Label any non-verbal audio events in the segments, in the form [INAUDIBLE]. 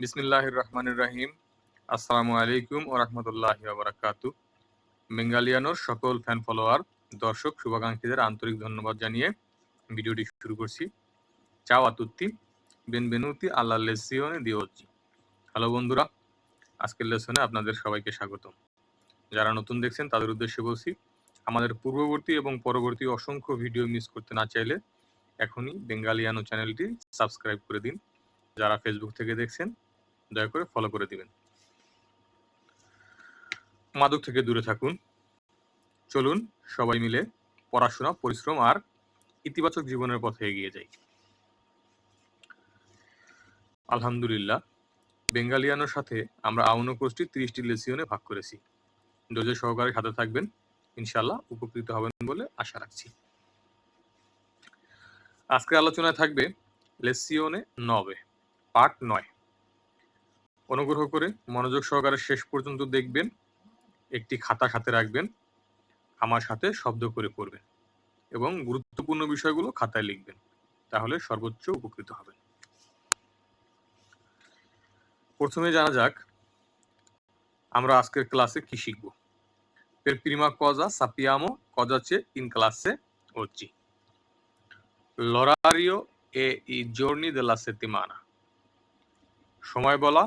বিসমিল্লাহির রহমানির রাহিম আসসালামু আলাইকুম ও রহমতুল্লাহি বারাকাতু। বেঙ্গালিয়ানোর সকল ফ্যান ফলোয়ার দর্শক, শুভাকাঙ্ক্ষীদের আন্তরিক ধন্যবাদ জানিয়ে ভিডিওটি শুরু করছি। চাও আতুত্তি বেনবেনুতি আল্লাহ লেসিওনে দিওজি হ্যালো বন্ধুরা, আজকের লেসনে আপনাদের সবাইকে স্বাগতম। যারা নতুন দেখছেন, তাদের উদ্দেশ্যে বলছি, আমাদের পূর্ববর্তী এবং পরবর্তী অসংখ্য ভিডিও মিস করতে না চাইলে এখনই বেঙ্গালিয়ানো চ্যানেলটি সাবস্ক্রাইব করে দিন। যারা ফেসবুক থেকে দেখছেন দয়া করে ফলো করে দিবেন। মাদক থেকে দূরে থাকুন। চলুন সবাই মিলে পড়াশোনা, পরিশ্রম আর ইতিবাচক জীবনের পথে এগিয়ে যাই। আলহামদুলিল্লাহ, বেঙ্গালিয়ানোর সাথে আমরা আউনো কোর্সটি তিরিশটি লেসিয়নে ভাগ করেছি। ডোজে সহকারে সাথে থাকবেন ইনশাল্লাহ উপকৃত হবেন বলে আশা রাখছি। আজকের আলোচনায় থাকবে লেসিওনে নবে, পার্ট নয়। অনুগ্রহ করে মনোযোগ সহকারে শেষ পর্যন্ত দেখবেন, একটি খাতা সাথে রাখবেন, আমার সাথে শব্দ করে পড়বেন এবং গুরুত্বপূর্ণ বিষয়গুলো খাতায় লিখবেন, তাহলে সর্বোচ্চ উপকৃত হবেন প্রথমে জানা যাক, আমরা আজকের ক্লাসে কি শিখব Per prima cosa sappiamo cosa c'è in classe oggi. L'orario e i giorni della settimana. সময় বলা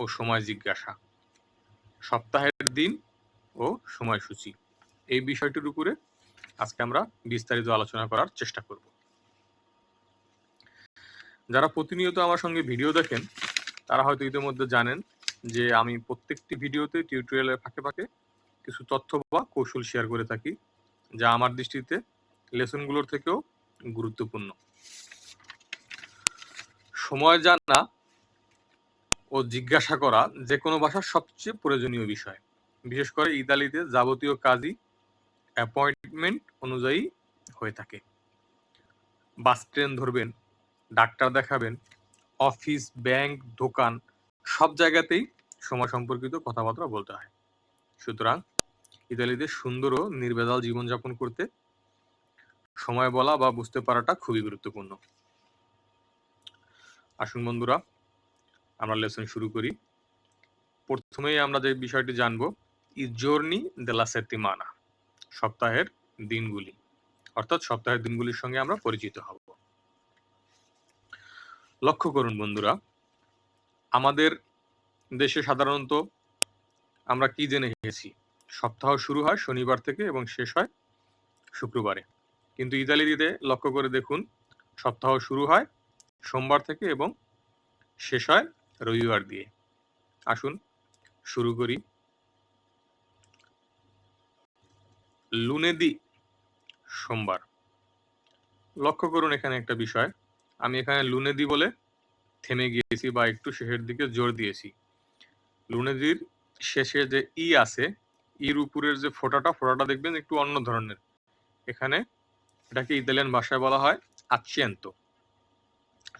ও সময় জিজ্ঞাসা। সপ্তাহের দিন ও সময়সূচি। এই বিষয়টির উপরে আজকে আমরা বিস্তারিত আলোচনা করার চেষ্টা করব। যারা প্রতিনিয়ত আমার সঙ্গে ভিডিও দেখেন, তারা হয়তো ইতিমধ্যে জানেন যে আমি প্রত্যেকটি ভিডিওতে টিউটোরিয়ালের ফাঁকে ফাঁকে কিছু তথ্য বা কৌশল শেয়ার করে থাকি, যা আমার দৃষ্টিতে লেসনগুলোর থেকেও গুরুত্বপূর্ণ। সময় জানা ও জিজ্ঞাসা করা যে কোনো ভাষার সবচেয়ে প্রয়োজনীয় বিষয়। বিশেষ করে ইতালিতে যাবতীয় কাজই অ্যাপয়েন্টমেন্ট অনুযায়ী হয়ে থাকে। বাস, ট্রেন ধরবেন, ডাক্তার দেখাবেন, অফিস, ব্যাংক, দোকান, সব জায়গাতেই সময় সম্পর্কিত কথাবার্তা বলতে হয়। সুতরাং ইতালিতে সুন্দর ও নির্ভেজাল জীবনযাপন করতে সময় বলা বা বুঝতে পারাটা খুবই গুরুত্বপূর্ণ। আসুন বন্ধুরা আমরা লেসন শুরু করি। প্রথমেই আমরা যে বিষয়টি জানব ই জর্নি দেলা সেতিমানা সপ্তাহের দিনগুলি। অর্থাৎ সপ্তাহের দিনগুলির সঙ্গে আমরা পরিচিত হব। লক্ষ্য করুন বন্ধুরা, আমাদের দেশে সাধারণত আমরা কি জেনে গেছি? সপ্তাহ শুরু হয় শনিবার থেকে এবং শেষ হয় শুক্রবারে। কিন্তু ইতালিতে লক্ষ্য করে দেখুন, সপ্তাহ শুরু হয় সোমবার থেকে এবং শেষ হয় রবিবার দিয়ে। আসুন, শুরু করি। লুনেদি সোমবার। লক্ষ্য করুন এখানে একটা বিষয়। আমি এখানে লুনেদি বলে থেমে গিয়েছি বা একটু শেষের দিকে জোর দিয়েছি। লুনেদির শেষে যে ই আছে, ইর উপরের যে ফোটাটা ফোটাটা দেখবেন একটু অন্য ধরনের। এখানে এটাকে ইতালিয়ান ভাষায় বলা হয় আচ্ছেন্ত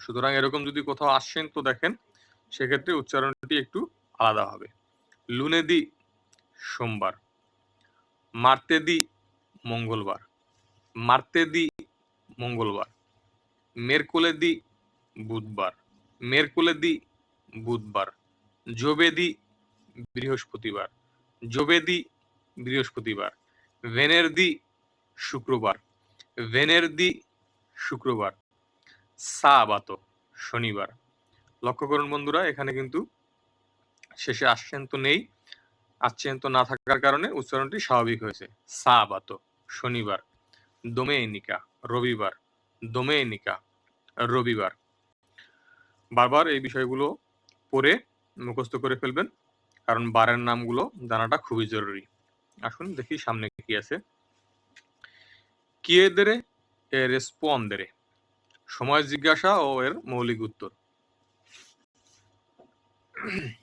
সুতরাং এরকম যদি কোথাও আসছেন তো দেখেন সেক্ষেত্রে উচ্চারণটি একটু আলাদা হবে। লুনেদি সোমবার মার্তেদি মঙ্গলবার মার্তেদি মঙ্গলবার মেরকুলেদি বুধবার মেরকুলেদি বুধবার জোবেদি বৃহস্পতিবার জোবেদি বৃহস্পতিবার ভেনেরদি শুক্রবার ভেনেরদি শুক্রবার, সাবাত শনিবার লক্ষ্য করুন বন্ধুরা, এখানে কিন্তু শেষে আসছেন তো নেই। আসছেন তো না থাকার কারণে উচ্চারণটি স্বাভাবিক হয়েছে। সাবাত, শনিবার দোমেনিকা রবিবার দোমেনিকা রবিবার। বারবার এই বিষয়গুলো পড়ে মুখস্থ করে ফেলবেন, কারণ বারের নামগুলো জানাটা খুবই জরুরি। আসুন দেখি সামনে কি আছে। কিয়েদেরে, এ রেসপন্দেরে। সময় জিজ্ঞাসা ও এর মৌলিক উত্তর। [CLEARS THROAT]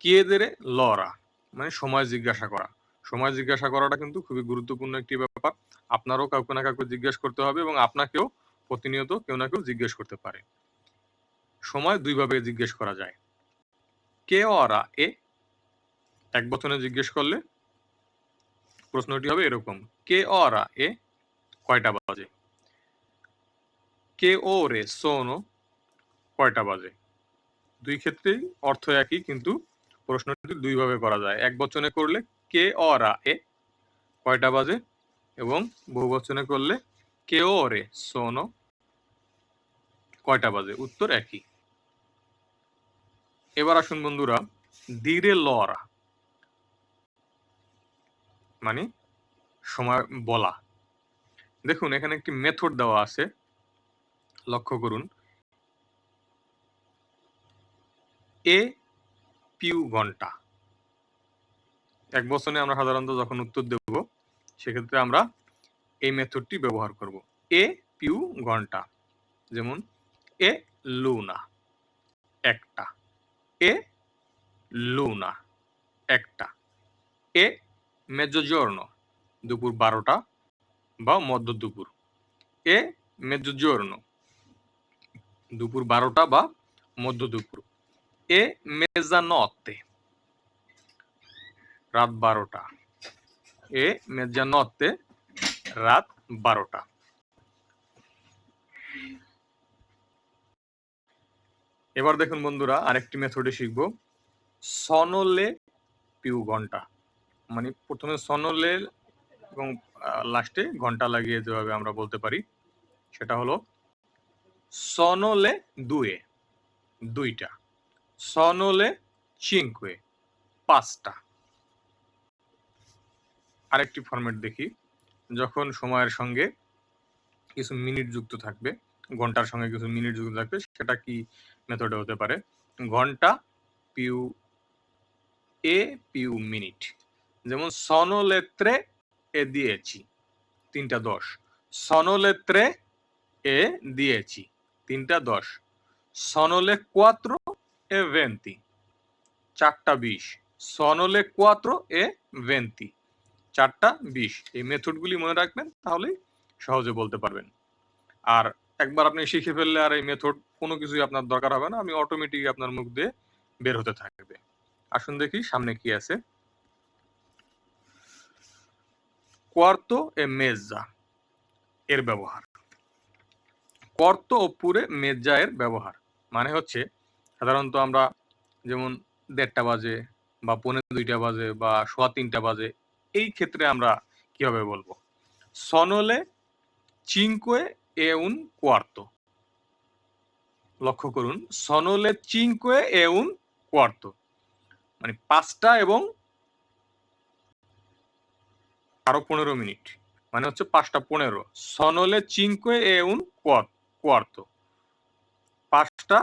কিয়েদেরে লরা মানে সময় জিজ্ঞাসা করা। সময় জিজ্ঞাসা করাটা কিন্তু খুবই গুরুত্বপূর্ণ একটি ব্যাপার। আপনারও কাউকে না কাউকে জিজ্ঞেস করতে হবে এবং আপনাকেও প্রতিনিয়ত কেউ না কেউ জিজ্ঞেস করতে পারে। সময় দুইভাবে জিজ্ঞেস করা যায়। কে অরা? এ? এক বচনে জিজ্ঞেস করলে প্রশ্নটি হবে এরকম। কে অরা? এ? কয়টা বাজে? কে ও রে? সোনো কয়টা বাজে? দুই ক্ষেত্রেই অর্থ একই, কিন্তু প্রশ্নটি দুইভাবে করা যায়। এক বচনে করলে কে অরা এ, কয়টা বাজে? এবং বহু বচনে করলে কে ও রে সোনো কয়টা বাজে? উত্তর একই। এবার আসুন বন্ধুরা দিরে লরা মানে সময় বলা। দেখুন, এখানে একটি মেথড দেওয়া আছে। লক্ষ্য করুন। এ পিউ ঘণ্টা। এক বছরে আমরা সাধারণত যখন উত্তর দেব, সেক্ষেত্রে আমরা এই মেথডটি ব্যবহার করব। এ পিউ ঘণ্টা, যেমন এ লুনা, একটা। এ লুনা, একটা। এ মেজোজর্ণ, দুপুর বারোটা বা মধ্য দুপুর। এ মেজোজর্ণ, দুপুর বারোটা বা মধ্য দুপুর। এ মেজানতে। রাত বারোটা। এ মেজানতে রাত বারোটা। এবার দেখুন বন্ধুরা, আরেকটি মেথডে শিখব। সনলে পিউ ঘণ্টা। মানে প্রথমে সনলে এবং লাস্টে ঘণ্টা লাগিয়ে যেভাবে আমরা বলতে পারি, সেটা হলো সনলে দুয়ে, দুইটা। সনলে চিঙ্কুয়ে পাঁচটা। আরেকটি ফরম্যাট দেখি, যখন সময়ের সঙ্গে কিছু মিনিট যুক্ত থাকবে, ঘণ্টার সঙ্গে কিছু মিনিট যুক্ত থাকবে, সেটা কি মেথডে হতে পারে? ঘণ্টা পিউ এ পিউ মিনিট যেমন সনলেত্রে এ দিয়েছি, তিনটা দশ। সনলেত্রে এ দিয়েছি, তিনটা দশ। সনলে কোয়াত্র এ ভেন্তি চারটা বিশ সনলে কোয়াত্র এ ভেন্তি চারটা বিশ এই মেথডগুলি মনে রাখবেন তাহলেই সহজে বলতে পারবেন। আর একবার আপনি শিখে ফেললে আর এই মেথড কোনো কিছুই আপনার দরকার হবে না, আমি অটোমেটিক আপনার মুখ দিয়ে বের হতে থাকবে। আসুন দেখি সামনে কি আছে। কোয়ার্তো এ মেজা এর ব্যবহার। কর্ত ও পুরে মেজা এর ব্যবহার। মানে হচ্ছে সাধারণত আমরা যেমন দেড়টা বাজে বা পনেরো দুইটা বাজে বা সোয়া তিনটা বাজে, এই ক্ষেত্রে আমরা কীভাবে বলব? সনলে চিঙ্কোয়ে এ উন কোয়ার্তো। লক্ষ্য করুন, সনলে চিঙ্কোয়ে এ উন কোয়ার্তো। মানে পাঁচটা এবং আরও পনেরো মিনিট মানে হচ্ছে পাঁচটা পনেরো। সনলে চিঙ্কোয়ে এ উন কোয়ার্তো। পাঁচটা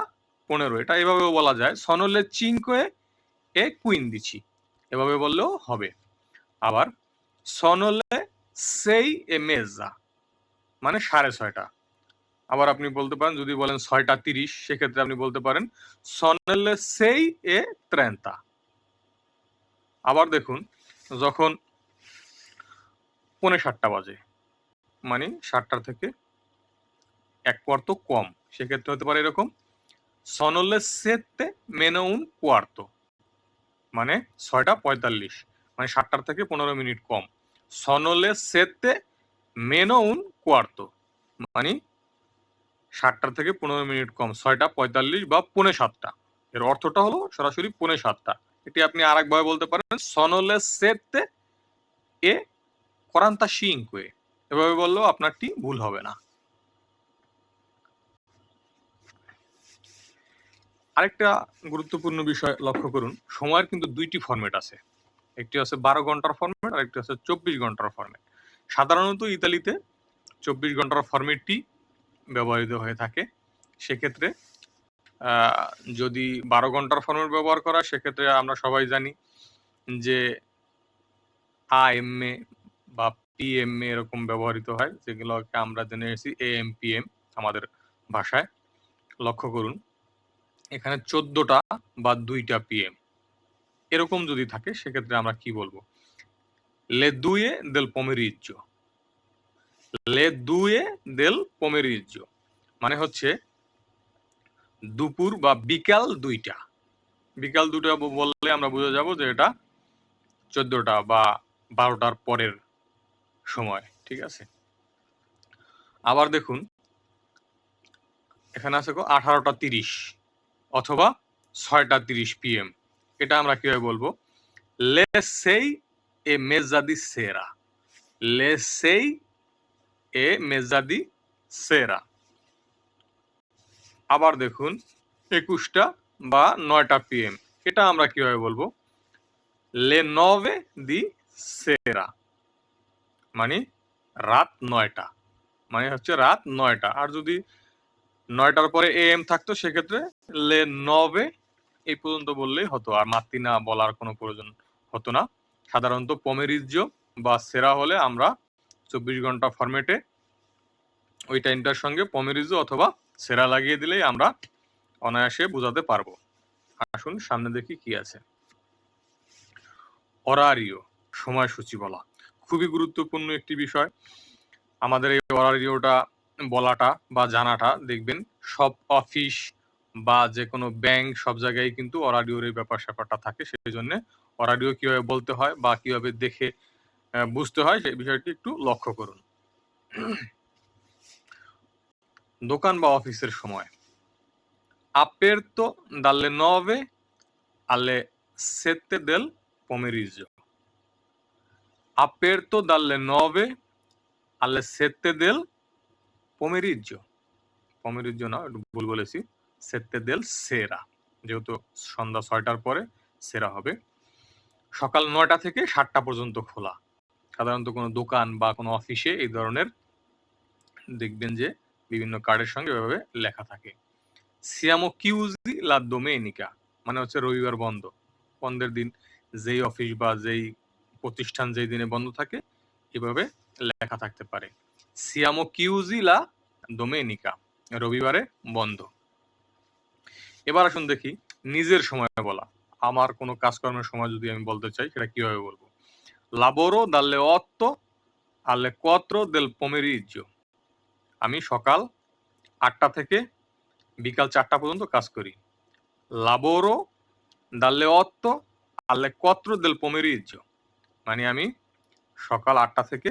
পনেরো, এটা এভাবেও বলা যায়। সনলে চিঙ্কোয়ে এ কুইন দিচ্ছি এভাবে বললেও হবে। আবার সনলে সেই এ মেজা মানে সাড়ে ছয়টা। আবার আপনি বলতে পারেন, যদি বলেন ছয়টা তিরিশ, সেক্ষেত্রে আপনি বলতে পারেন সনলে সেই এ ত্রেন্তা। আবার দেখুন, যখন পৌনে সাতটা বাজে মানে সাতটা থেকে এক কোয়ার্তো কম, সেক্ষেত্রে হতে পারে এরকম সনলে সেতে মেনউন কোয়ার্তো। মানে ছয়টা পঁয়তাল্লিশ মানে সাতটার থেকে পনেরো মিনিট কম। সনলে সেতে মেনউন কোয়ার্তো মানে সাতটার থেকে পনেরো মিনিট কম, ছয়টা পঁয়তাল্লিশ বা পৌনে সাতটা। এর অর্থটা হলো সরাসরি পৌনে সাতটা। এটি আপনি আর একভাবে বলতে পারেন, সনলে সেতে এ করান্তা শিঙ্কুয়ে এভাবে বললেও আপনারটি ভুল হবে না। আরেকটা গুরুত্বপূর্ণ বিষয় লক্ষ্য করুন, সময়ের কিন্তু দুইটি ফরম্যাট আছে। একটি আছে বারো ঘণ্টার ফর্মেট আর একটি আছে চব্বিশ ঘণ্টার ফর্মেট সাধারণত ইতালিতে চব্বিশ ঘণ্টার ফরম্যাটটি ব্যবহৃত হয়ে থাকে। সেক্ষেত্রে যদি বারো ঘণ্টার ফর্মেট ব্যবহার করা, সেক্ষেত্রে আমরা সবাই জানি যে আ এম এ বা পি এম এ এরকম ব্যবহৃত হয়, যেগুলোকে আমরা জেনে এসেছি পি এম আমাদের ভাষায়। লক্ষ্য করুন এখানে চোদ্দটা বা দুইটা পিএম এরকম যদি থাকে, সেক্ষেত্রে আমরা কি বলব? লে দুয়ে দেল পমেরিজ্য লে দুয়ে দেল পমেরিজ্য মানে হচ্ছে দুপুর বা বিকাল দুইটা। বিকাল দুটা বললে আমরা বুঝে যাব যে এটা চোদ্দটা বা বারোটার পরের সময়, ঠিক আছে? আবার দেখুন, এখানে আছে আঠারোটা তিরিশ। অথবা ছয়টা তিরিশ পিএম এটা আমরা কীভাবে বলব? লেসেই এ মেজাদি সেরা লেসেই এ মেজাদি সেরা আবার দেখুন, একুশটা বা নয়টা পিএম এটা আমরা কীভাবে বলব? লে নভে দি সেরা মানে রাত নয়টা। মানে হচ্ছে রাত নয়টা। আর যদি নয়টার পরে এ এম থাকতো, সেক্ষেত্রে লে নবে এই পর্যন্ত বললেই হতো। আর মাতৃনা বলার কোনো প্রয়োজন হতো না। সাধারণত পমেরিজ্য বা সেরা হলে আমরা চব্বিশ ঘণ্টা ফরম্যাটে ওই টাইমটার সঙ্গে পমেরিজ্য অথবা সেরা লাগিয়ে দিলেই আমরা অনায়াসে বোঝাতে পারব। আসুন সামনে দেখি কি আছে। অরারিও, সময়সূচি বলা। খুবই গুরুত্বপূর্ণ একটি বিষয়। আমাদের এই অরারিওটা বলাটা বা জানাটা দেখবেন সব অফিস বা যে কোনো ব্যাংক সব জায়গায় কিন্তু অরাডিওর এই ব্যাপার স্যাপারটা থাকে সেই জন্য অরাডিও কীভাবে বলতে হয় বা কীভাবে দেখে বুঝতে হয় সেই বিষয়টি একটু লক্ষ্য করুন। দোকান বা অফিসের সময়। aperto dalle nove alle sette del pomeriggio aperto dalle nove alle sette del pomeriggio pomeriggio না ভুল বলেছি। sette del sera যেহেতু সন্ধ্যা ছয়টার পরে সেরা হবে। সকাল নয়টা থেকে সাতটা পর্যন্ত খোলা। সাধারণত কোনো দোকান বা কোনো অফিসে এই ধরনের দেখবেন যে বিভিন্ন কার্ডের সঙ্গে এভাবে লেখা থাকে। সিয়ামো কিউজি লা ডোমেনিকা মানে হচ্ছে রবিবার বন্ধ। বন্ধের দিন যেই অফিস বা যেই প্রতিষ্ঠান যেই দিনে বন্ধ থাকে, এভাবে লেখা থাকতে পারে। সিয়ামো কিউজি লা ডোমেনিকা রবিবারে বন্ধ। এবার আসুন দেখি নিজের সময় বলা। আমার কোনো কাজকর্মের সময় যদি আমি বলতে চাই, সেটা কীভাবে বলব? লাবোরো দাlle otto alle quattro del pomeriggio আমি সকাল আটটা থেকে বিকাল চারটা পর্যন্ত কাজ করি। লাবোরো দাlle otto alle quattro del pomeriggio মানে আমি সকাল আটটা থেকে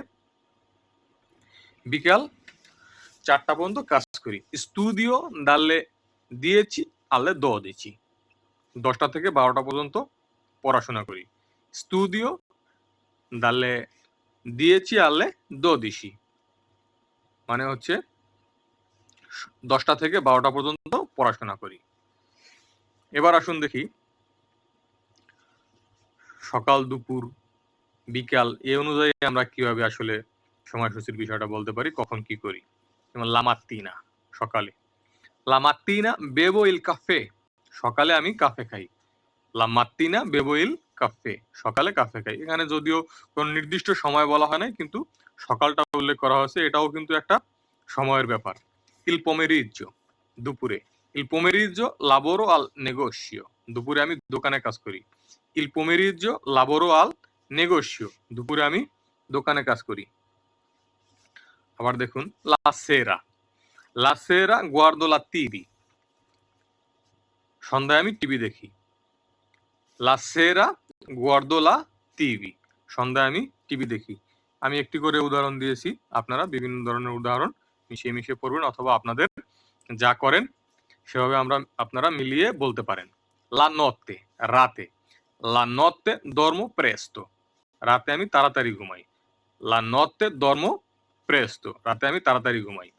বিকাল চারটা পর্যন্ত কাজ করি। স্টুডিও দাlle দিয়েছি alle dodici দশটা থেকে বারোটা পর্যন্ত পড়াশোনা করি। স্টুডিও দাlle দিয়েছি alle dodici মানে হচ্ছে দশটা থেকে বারোটা পর্যন্ত পড়াশোনা করি। এবার আসুন দেখি। সকাল, দুপুর, বিকাল, এই অনুযায়ী আমরা কীভাবে আসলে সময়সূচির বিষয়টা বলতে পারি, কখন কি করি? যেমন লামাত্তিনা, সকালে। লামাত্তিনা বেবো ইল কাফে, সকালে আমি কাফে খাই। লামাত্তিনা বেবো ইল কাফে, সকালে কাফে খাই। এখানে যদিও কোন নির্দিষ্ট সময় বলা হয় না কিন্তু সকালটা উল্লেখ করা হয়েছে, এটাও কিন্তু একটা সময়ের ব্যাপার। ইল পোমেরিজ্জো দুপুরে। ইল পোমেরিজ্জো লাবোরো আল নেগোশিও, দুপুরে আমি দোকানে কাজ করি। ইল পোমেরিজ্জো লাবোরো আল নেগোশিও, দুপুরে আমি দোকানে কাজ করি। আবার দেখুন, লা সেরা। লা সেরা লা টিভি। সন্ধ্যায় আমি টিভি দেখি। লা সেরা গুয়ার্দো লা টিভি। সন্ধ্যায় আমি টিভি দেখি। আমি একটি করে উদাহরণ দিয়েছি, আপনারা বিভিন্ন ধরনের উদাহরণ মিশিয়ে মিশিয়ে পড়বেন অথবা আপনাদের যা করেন, সেভাবে আমরা, আপনারা মিলিয়ে বলতে পারেন। লা নত্তে রাতে। লা নত্তে ধর্ম প্রেস্ত রাতে আমি তাড়াতাড়ি ঘুমাই। লা নত্তে ধর্ম প্রেস্ত রাতে আমি তাড়াতাড়ি ঘুমাই।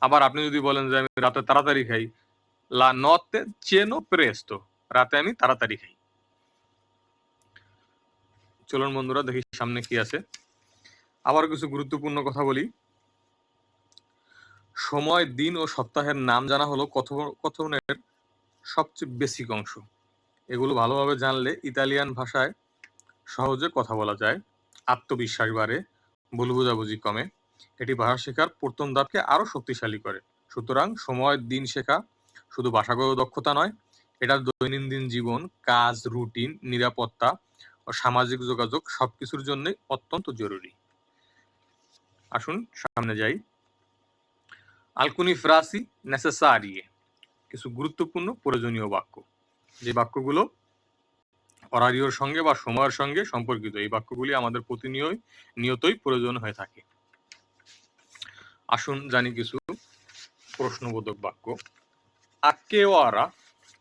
আবার আপনি যদি বলেন যে আমি রাতে তাড়াতাড়ি খাই, লা নত্তে চেনো প্রেস্ত রাতে আমি তাড়াতাড়ি খাই। চলুন বন্ধুরা, দেখি সামনে কি আছে। আবার কিছু গুরুত্বপূর্ণ কথা বলি। সময়, দিন ও সপ্তাহের নাম জানা হলো কথোপকথনের সবচেয়ে বেসিক অংশ। এগুলো ভালোভাবে জানলে ইতালিয়ান ভাষায় সহজে কথা বলা যায়। আত্মবিশ্বাস বাড়ে। ভুল বোঝাবুঝি কমে। এটি ভাষা শেখার প্রথম ধাপকে আরও শক্তিশালী করে। সুতরাং সময়, দিন শেখা শুধু ভাষাগত দক্ষতা নয়, এটা দৈনন্দিন জীবন, কাজ, রুটিন, নিরাপত্তা ও সামাজিক যোগাযোগ সবকিছুর জন্যই অত্যন্ত জরুরি। আসুন সামনে যাই। আলকুনি ফ্রাসি নেসেসারিয়ে, কিছু গুরুত্বপূর্ণ প্রয়োজনীয় বাক্য। যে বাক্যগুলো অরারিওর সঙ্গে বা সময়ের সঙ্গে সম্পর্কিত। এই বাক্যগুলি আমাদের প্রতিনিয়ত নিয়তই প্রয়োজন হয়ে থাকে। আসুন জানি কিছু প্রশ্নবোধক বাক্য। আকেওয়ারা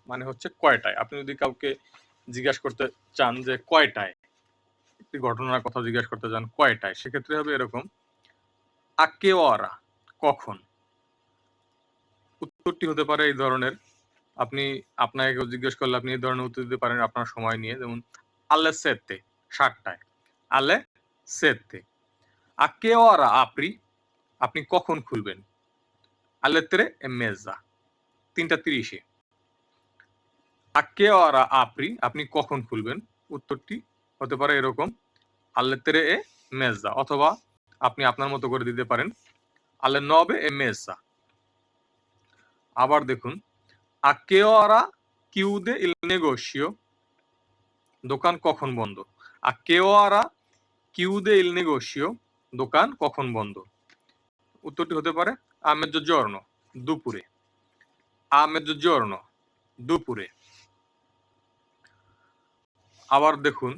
মানে হচ্ছে কয়টায়? আপনি যদি কাউকে জিজ্ঞাসা করতে চান যে কয়টায়, একটি ঘটনার কথা জিজ্ঞাসা করতে চান কয়টায়, সেক্ষেত্রে হবে এরকম আকে ওরা কখন? উত্তরটি হতে পারে এই ধরনের আপনি আপনাকে কেউ জিজ্ঞেস করলে আপনি এই ধরনের উত্তর দিতে পারেন আপনার সময় নিয়ে। যেমন, আলে সেতে সাতটায়। আলে সেতে আর আকে ওরা আপনি আপনি কখন খুলবেন? আলেত্রে মেজা তিনটা তিরিশে। আকে ওরা আপনি আপনি কখন খুলবেন? উত্তরটি হতে পারে এরকম আলেত্রে এ মেজা অথবা আপনি আপনার মতো করে দিতে পারেন, আলে নবে এ মেজা আবার দেখুন a che ora chiude il negozio দোকান কখন বন্ধ a che ora chiude il negozio দোকান কখন বন্ধ উত্তরটি হতে পারে a mezzogiorno দুপুরে a mezzogiorno দুপুরে আবার দেখুন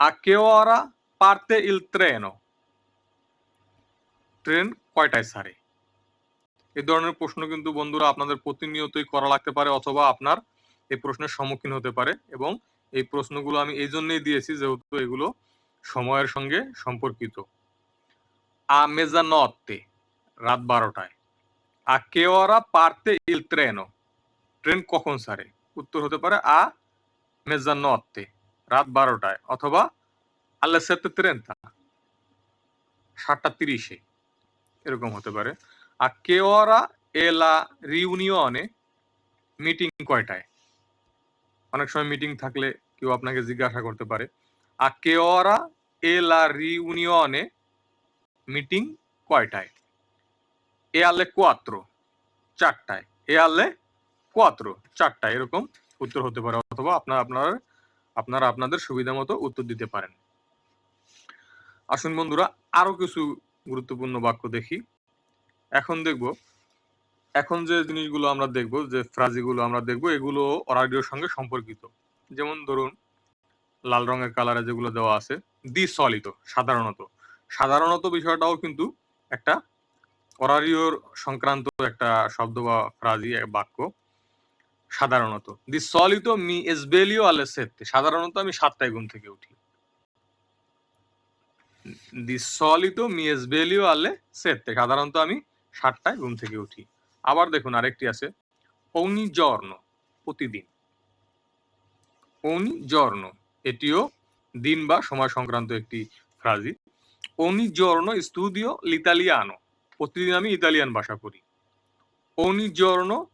a che ora parte il treno train কয়টায় ছাড়ে এই ধরনের প্রশ্ন কিন্তু বন্ধুরা আপনাদের প্রতিনিয়তই করা লাগতে পারে অথবা আপনার এই প্রশ্নের সম্মুখীন হতে পারে এবং এই প্রশ্নগুলো আমি এই জন্যই দিয়েছি যেহেতু এগুলো সময়ের সঙ্গে সম্পর্কিত। আ মেজা নতে রাত বারোটায়। আ কেওয়ারা পারতে ইল ট্রেনো ট্রেন কখন সারে উত্তর হতে পারে আ মেজা নতে রাত বারোটায় অথবা আল্লা সেতে ট্রেনটা সাতটা তিরিশে এরকম হতে পারে ora è la riunione মিটিং কয়টায়? অনেক সময় মিটিং থাকলে কেউ আপনাকে জিজ্ঞাসা করতে পারে। ora è la riunione মিটিং কয়টায়? এ আলে কোয়াত্র, চারটায়। এ আলে কোয়াত্র, চারটায়। এরকম উত্তর হতে পারে অথবা আপনার আপনার, আপনারা আপনাদের সুবিধা মতো উত্তর দিতে পারেন। আসুন বন্ধুরা, আরও কিছু গুরুত্বপূর্ণ বাক্য দেখি। এখন দেখব। এখন যে জিনিসগুলো আমরা দেখব, যে ফ্রাজিগুলো আমরা দেখব, এগুলো অরাডিওর সঙ্গে সম্পর্কিত। যেমন ধরুন, লাল রঙের কালারে যেগুলো দেওয়া আছে দি সলিত সাধারণত। সাধারণত বিষয়টাও কিন্তু একটা অরারিওর সংক্রান্ত একটা শব্দ বা ফ্রাজি বাক্য। সাধারণত। দি সলিত মি এস বেলিও আলে সেতে সাধারণত আমি সাতটায় ঘুম থেকে উঠি। দি সলিত মি এস বেলিও আলে সেতে সাধারণত আমি সাতটায় ঘুম থেকে উঠি। আবার দেখুন আরেকটি আছে। অগ্নি জর্ণ প্রতিদিন। অগ্নি জর্ণ, এটিও দিন বা সময় সংক্রান্ত একটি ফ্রাজি। অগ্নি জর্ণ স্টুডিও লিতালিয়ানো, প্রতিদিন আমি ইতালিয়ান ভাষা পড়ি। অগ্নি জর্ণ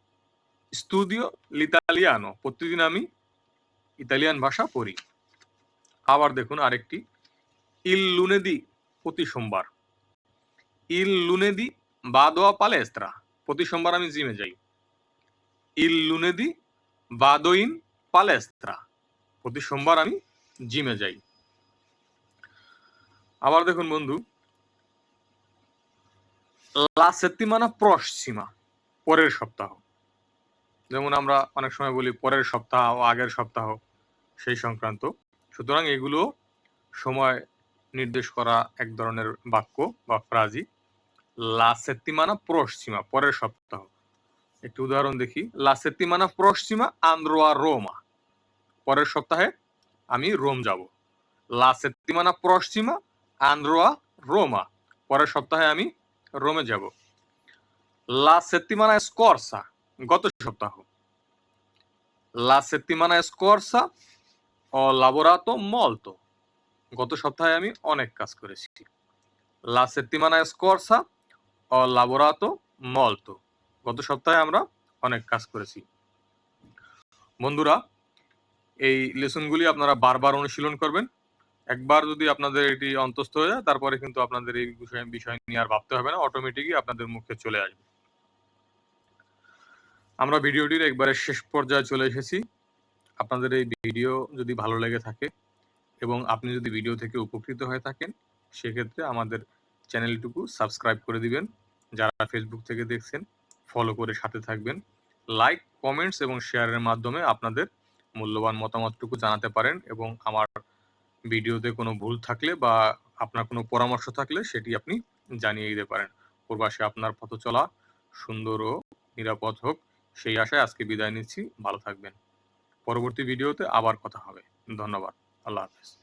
স্টুডিও লিতালিয়ানো, প্রতিদিন আমি ইতালিয়ান ভাষা পড়ি। আবার দেখুন আরেকটি। ইল লুনেদি প্রতি সোমবার। ইল লুনেদি বাদোয়া পালেস্ত্রা। প্রতি সোমবার আমি জিমে যাই। ইল লুনেদি বাদোইন পালেস্ত্রা। প্রতি সোমবার আমি জিমে যাই। আবার দেখুন বন্ধু, লা সেত্তিমানা প্রসীমা, পরের সপ্তাহ। যেমন আমরা অনেক সময় বলি পরের সপ্তাহ আগের সপ্তাহ, সেই সংক্রান্ত। সুতরাং এগুলো সময় নির্দেশ করা এক ধরনের বাক্য বা ফ্রাজি। লা সেত্তিমানা প্রসীমা পরের সপ্তাহ। একটি উদাহরণ দেখি। লা সেত্তিমানা প্রসীমা আন্দ্রোয়া রোমা। পরের সপ্তাহে আমি রোম যাব। লা সেত্তিমানা প্রসীমা আন্দ্রোয়া রোমা। পরের সপ্তাহে আমি রোমে যাব। লা সেত্তিমানা স্কর্সা, গত সপ্তাহ। লা সেত্তিমানা স্কর্সা ও লাবোরাতো মলতো। গত সপ্তাহে আমি অনেক কাজ করেছি। লা সেত্তিমানা স্কর্সা ও লাবোরাতো মলতো। গত সপ্তাহে আমরা অনেক কাজ করেছি। বন্ধুরা, এই লেসনগুলি আপনারা বারবার অনুশীলন করবেন। একবার যদি আপনাদের এটি অন্তস্থ হয়ে যায়, তারপরে কিন্তু আপনাদের এই বিষয় বিষয় নিয়ে আর ভাবতে হবে না অটোমেটিকই আপনাদের মুখে চলে আসবে। আমরা ভিডিওটির একবারে শেষ পর্যায়ে চলে এসেছি। আপনাদের এই ভিডিও যদি ভালো লেগে থাকে এবং আপনি যদি ভিডিও থেকে উপকৃত হয়ে থাকেন, সেক্ষেত্রে আমাদের চ্যানেলটুকু সাবস্ক্রাইব করে দিবেন। যারা ফেসবুক থেকে দেখছেন ফলো করে সাথে থাকবেন। লাইক কমেন্টস এবং শেয়ারের মাধ্যমে আপনাদের মূল্যবান মতামতটুকু জানাতে পারেন এবং আমার ভিডিওতে কোনো ভুল থাকলে বা আপনার কোনো পরামর্শ থাকলে সেটি আপনি জানিয়ে দিতে পারেন। প্রবাসে আপনার পথ চলা সুন্দর ও নিরাপদ হোক, সেই আশায় আজকে বিদায় নিচ্ছি। ভালো থাকবেন। পরবর্তী ভিডিওতে আবার কথা হবে। ধন্যবাদ। আল্লাহ হাফেজ।